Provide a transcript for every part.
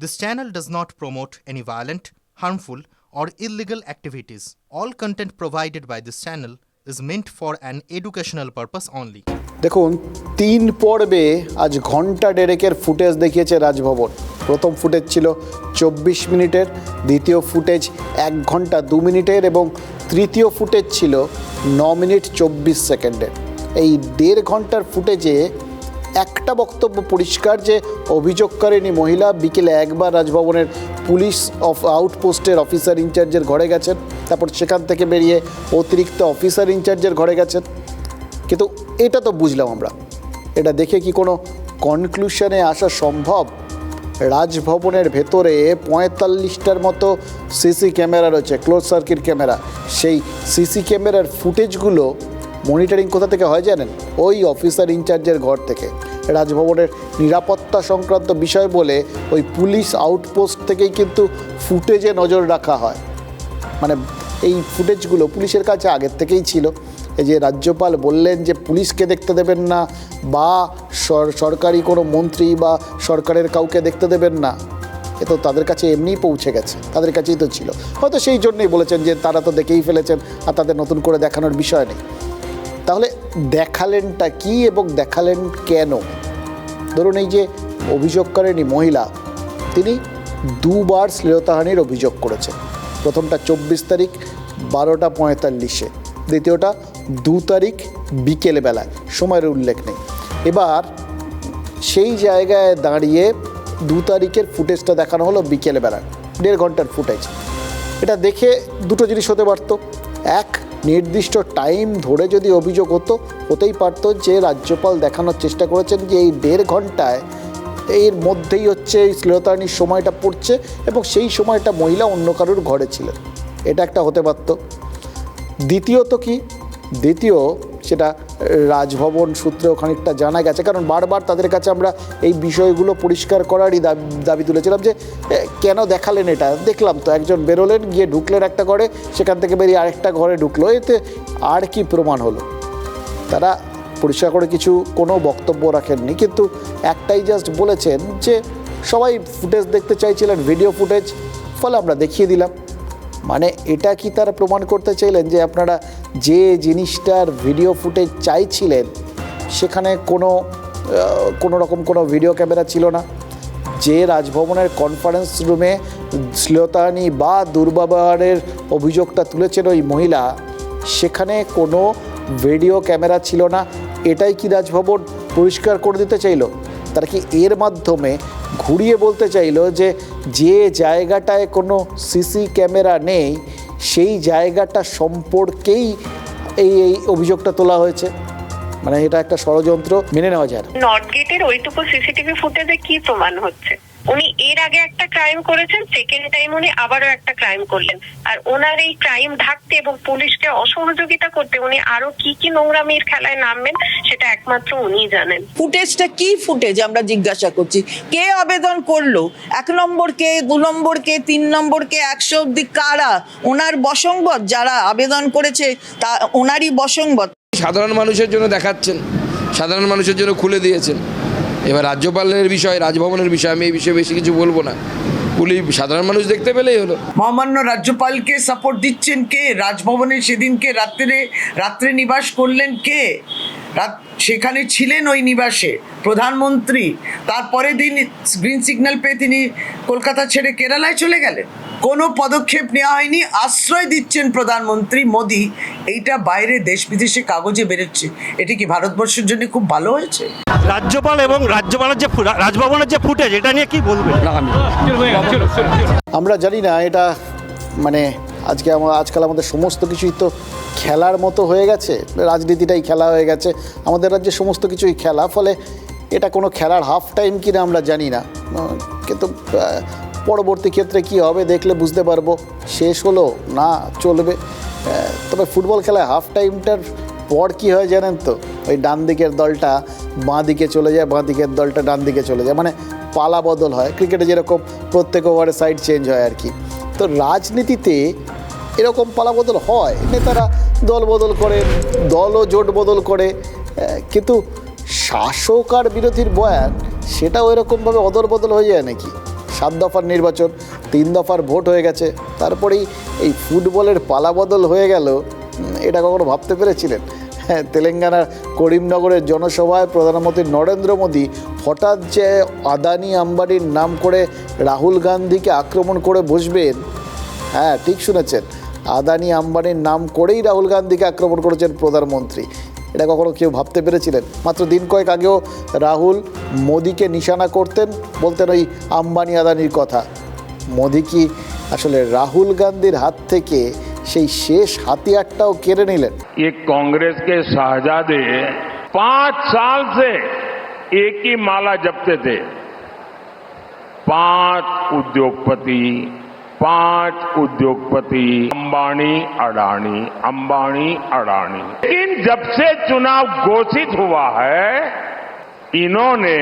This channel does not promote any violent, harmful, or illegal activities. All content provided by this channel is meant for an educational purpose only. দেখুন তিন পর্বে আজ ঘণ্টা ডেরেকের footage দেখিয়েছে রাজভবন প্রথম footage ছিল চব্বিশ মিনিটের দ্বিতীয় ফুটেজ এক ঘণ্টা দু মিনিটের এবং তৃতীয় ফুটেজ ছিল ন মিনিট চব্বিশ সেকেন্ডের এই দেড় ঘণ্টার ফুটেজে একটা বক্তব্য পরিষ্কার যে অভিযোগকারিণী মহিলা বিকেলে একবার রাজভবনের পুলিশ অফ আউটপোস্টের অফিসার ইনচার্জের ঘরে গেছেন। তারপর সেখান থেকে বেরিয়ে অতিরিক্ত অফিসার ইনচার্জের ঘরে গেছেন। কিন্তু এটা তো বুঝলাম আমরা। এটা দেখে কি কোনো কনক্লুশনে আসা সম্ভব? রাজভবনের ভেতরে পঁয়তাল্লিশটার মতো সিসি ক্যামেরা রয়েছে ক্লোজ সার্কিট ক্যামেরা। সেই সিসি ক্যামেরার ফুটেজগুলো মনিটরিং কোথা থেকে হয় জানেন? ওই অফিসার ইনচার্জের ঘর থেকে। রাজভবনের নিরাপত্তা সংক্রান্ত বিষয় বলে ওই পুলিশ আউটপোস্ট থেকেই কিন্তু ফুটেজে নজর রাখা হয়। মানে এই ফুটেজগুলো পুলিশের কাছে আগের থেকেই ছিল। এই যে রাজ্যপাল বললেন যে পুলিশকে দেখতে দেবেন না বা সর- সরকারি কোনো মন্ত্রী বা সরকারের কাউকে দেখতে দেবেন না। এ তো তাদের কাছে এমনিই পৌঁছে গেছে। তাদের কাছেই তো ছিল। হয়তো সেই জন্যই বলেছেন যে তারা তো দেখেই ফেলেছেন আর তাদের নতুন করে দেখানোর বিষয় নেই। তাহলে দেখালেনটা কি এবং দেখালেন কেন? ধরুন এই যে অভিযোগকারিণী মহিলা, তিনি দুবার শ্লীলতাহানির অভিযোগ করেছেন। প্রথমটা চব্বিশ তারিখ, বারোটা পঁয়তাল্লিশে। দ্বিতীয়টা দু তারিখ বিকেলবেলায়, সময়ের উল্লেখ নেই। এবার সেই জায়গায় দাঁড়িয়ে দু তারিখের ফুটেজটা দেখানো হলো বিকেলবেলায়, দেড় ঘণ্টার ফুটেজ। এটা দেখে দুটো জিনিস হতে পারতো। এক নির্দিষ্ট টাইম ধরে যদি অভিযোগ হতো, হতেই পারত যে রাজ্যপাল দেখানোর চেষ্টা করেছেন যে এই দেড় ঘন্টায় এর মধ্যেই হচ্ছে এই শ্লীলতাহানির সময়টা পড়ছে এবং সেই সময়টা মহিলা অন্য কারোর ঘরে ছিলেন। এটা একটা হতে পারত। দ্বিতীয়ত কি? দ্বিতীয় সেটা রাজভবন সূত্রেও খানিকটা জানা গেছে। কারণ বারবার তাদের কাছে আমরা এই বিষয়গুলো পরিষ্কার করারই দাবি দাবি তুলেছিলাম যে কেন দেখালেন এটা? দেখলাম তো একজন বেরোলেন, গিয়ে ঢুকলেন একটা ঘরে, সেখান থেকে বেরিয়ে আরেকটা ঘরে ঢুকলো। এতে আর কি প্রমাণ হলো? তারা পরিষ্কার করে কিছু কোনো বক্তব্য রাখেননি, কিন্তু একটাই জাস্ট বলেছেন যে, সবাই ফুটেজ দেখতে চাইছিলেন ভিডিও ফুটেজ ফলে আমরা দেখিয়ে দিলাম। মানে এটা কি তারা প্রমাণ করতে চাইলেন যে আপনারা যে জিনিসটার ভিডিও ফুটেজ চাইছিলেন, সেখানে কোনো কোনো রকম কোনো ভিডিও ক্যামেরা ছিল না? যে রাজভবনের কনফারেন্স রুমে শ্লীলতাহানি বা দুর্ব্যবহারের অভিযোগটা তুলেছেন ওই মহিলা, সেখানে কোনো ভিডিও ক্যামেরা ছিল না। এটাই কি রাজভবন পরিষ্কার করে দিতে চাইলো? তারা কি এর মাধ্যমে ঘুরিয়ে বলতে চাইল যে যে জায়গাটায় কোনো সিসি ক্যামেরা নেই, সেই জায়গাটা সম্পর্কেই এই এই অভিযোগটা তোলা হয়েছে? মানে এটা একটা ষড়যন্ত্র মেনে নেওয়া যায় নর্থ গেটের ওইটুকু সিসিটিভি ফুটেজে কি প্রমাণ হচ্ছে? উনি এর আগে একটা ক্রাইম করেছেন সেকেন্ড টাইম উনি আবারও একটা ক্রাইম করলেন। আর ওনার এই ক্রাইম ঢাকতে এবং পুলিশকে অসহযোগিতা করতে উনি আরও কি কি নোংরামির খেলায় নামবেন সেটা একমাত্র উনিই জানেন। ফুটেজটা কি ফুটেজ আমরা জিজ্ঞাসা করছি। কে আবেদন করল? এক নম্বর কে দু নম্বর কে তিন নম্বর কে একশো অব্দি কারা? ওনার বসংবদ যারা আবেদন করেছে তা ওনারই বসংবদ সাধারণ মানুষের জন্য দেখাচ্ছেন সাধারণ মানুষের জন্য খুলে দিয়েছেন। এবার রাজ্যপালের বিষয়, রাজভবনের বিষয়, আমি এই বিষয়ে বেশি কিছু বলব না। পুলিশ, সাধারণ মানুষ দেখতে পেলেই হলো। মহামান্য রাজ্যপালকে সাপোর্ট দিচ্ছেন কে? রাজভবনে সেদিনকে রাত্রে রাত্রে নিবাস করলেন কে? রাত, সেখানে ছিলেন ওই নিবাসে প্রধানমন্ত্রী। তারপরে দিন গ্রিন সিগন্যাল পেয়ে তিনি কলকাতা ছেড়ে কেরালায় চলে গেলেন। কোনো পদক্ষেপ নেওয়া হয়নি। আশ্রয় দিচ্ছেন প্রধানমন্ত্রী মোদি। এইটা বাইরে দেশ বিদেশে কাগজে বেরোচ্ছে। এটি কি ভারতবর্ষের জন্য খুব ভালো হয়েছে? রাজ্যপাল এবং রাজ্যপালের যে রাজভবনের যে ফুটেজ এটা নিয়ে কি বলবেন? আমরা জানি না এটা মানে আজকে আমার আজকাল আমাদের সমস্ত কিছুই তো খেলার মতো হয়ে গেছে রাজনীতিটাই খেলা হয়ে গেছে আমাদের রাজ্যে সমস্ত কিছুই খেলা ফলে এটা কোনো খেলার হাফ টাইম কিনা আমরা জানি না। কিন্তু পরবর্তী ক্ষেত্রে কি হবে দেখলে বুঝতে পারব শেষ হলো না চলবে। তবে ফুটবল খেলায় হাফ টাইমটার পর কী হয় জানেন তো? ওই ডান দিকের দলটা বাঁ দিকে চলে যায়, বাঁ দিকের দলটা ডান দিকে চলে যায়। মানে পালা বদল হয়। ক্রিকেটে যেরকম প্রত্যেক ওভারে সাইড চেঞ্জ হয় আর কি। তো রাজনীতিতে এরকম পালা বদল হয়। নেতারা দল বদল করে দলও জোট বদল করে। কিন্তু শাসক আর বিরোধীর বয়ান, সেটাও এরকমভাবে অদল বদল হয়ে যায় নাকি? সাত দফার নির্বাচন, তিন দফার ভোট হয়ে গেছে। তারপরেই এই ফুটবলের পালাবদল হয়ে গেল। এটা কখনো ভাবতে পেরেছিলেন? তেলেঙ্গানার করিমনগরের জনসভায় প্রধানমন্ত্রী নরেন্দ্র মোদী হঠাৎ যে আদানি আম্বানির নাম করে রাহুল গান্ধীকে আক্রমণ করে বসবেন হ্যাঁ ঠিক শুনেছেন, আদানি আম্বানির নাম করেই রাহুল গান্ধীকে আক্রমণ করেছেন প্রধানমন্ত্রী, এটা কখনো কেউ ভাবতে পেরেছিলেন? মাত্র দিন কয়েক আগেও রাহুল মোদিকে নিশানা করতেন বলতেন ওই আম্বানি আদানির কথা, মোদি কি আসলে রাহুল গান্ধীর হাত থেকে সেই শেষ হাতিয়ারটাও কেড়ে নিলেন ये कांग्रेस के शहजादे पांच साल से एक ही माला जपते थे पांच उद्योगपति पांच उद्योगपति अंबानी अडानी अंबानी अडानी लेकिन जब से चुनाव घोषित हुआ है इन्होंने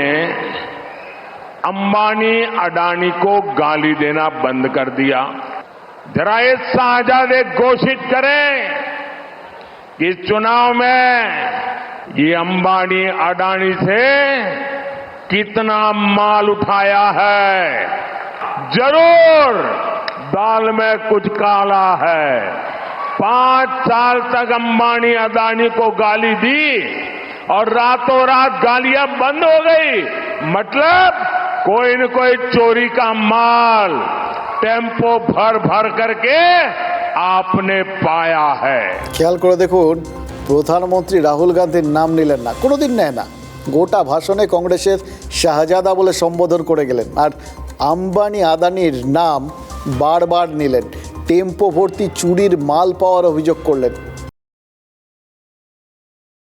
अंबानी अडानी को गाली देना बंद कर दिया जरा ये शाहजादे घोषित करें कि चुनाव में ये अंबानी अडानी से कितना माल उठाया है। ज़रूर दाल में कुछ काला है। पाँच साल तक अंबानी अदानी को गाली दी और रातों रात गालियाँ बंद हो गई। मतलब कोई न कोई चोरी का माल টেম্পো ভর ভর করকে আপনি পায়া হ্যাঁ খেয়াল করে দেখুন প্রধানমন্ত্রী রাহুল গান্ধীর নাম নিলেন না কোনোদিন নেয় না গোটা ভাষণে কংগ্রেসের শাহজাদা বলে সম্বোধন করে গেলেন আর আম্বানি আদানির নাম বারবার নিলেন টেম্পো ভর্তি চুরির মাল পাওয়ার অভিযোগ করলেন